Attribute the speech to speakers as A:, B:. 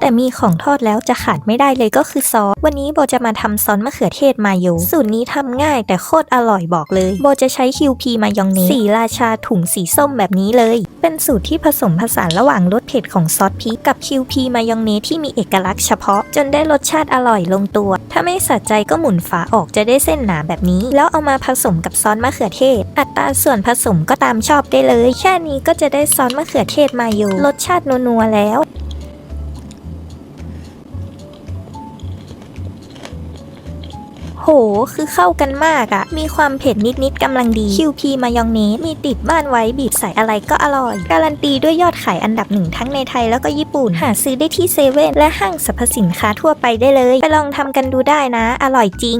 A: แต่มีของทอดแล้วจะขาดไม่ได้เลยก็คือซอส วันนี้โบจะมาทำซอสมะเขือเทศมาโยสูตรนี้ทำง่ายแต่โคตรอร่อยบอกเลย โบจะใช้คิวพีมายองเนสสีราชาถุงสีส้มแบบนี้เลย เป็นสูตรที่ผสมผสานระหว่างรสเผ็ดของซอสพริกกับคิวพีมายองเนสที่มีเอกลักษณ์เฉพาะ จนได้รสชาติอร่อยลงตัว ถ้าไม่สะใจก็หมุนฝาออกจะได้เส้นหนาแบบนี้ แล้วเอามาผสมกับซอสมะเขือเทศ อัตราส่วนผสมก็ตามชอบได้เลย แค่นี้ก็จะได้ซอสมะเขือเทศมาโยรสชาตินัวๆแล้ว โห คือเข้ากันมากอะมีความเผ็ดนิดๆกำลังดี QP มายองเนส มีติดบ้านไว้บีบใส่อะไรก็อร่อย การันตีด้วยยอดขายอันดับหนึ่งทั้งในไทยแล้วก็ญี่ปุ่น หาซื้อได้ที่เซเว่นและห้างสรรพสินค้าทั่วไปได้เลย ไปลองทำกันดูได้นะ อร่อยจริง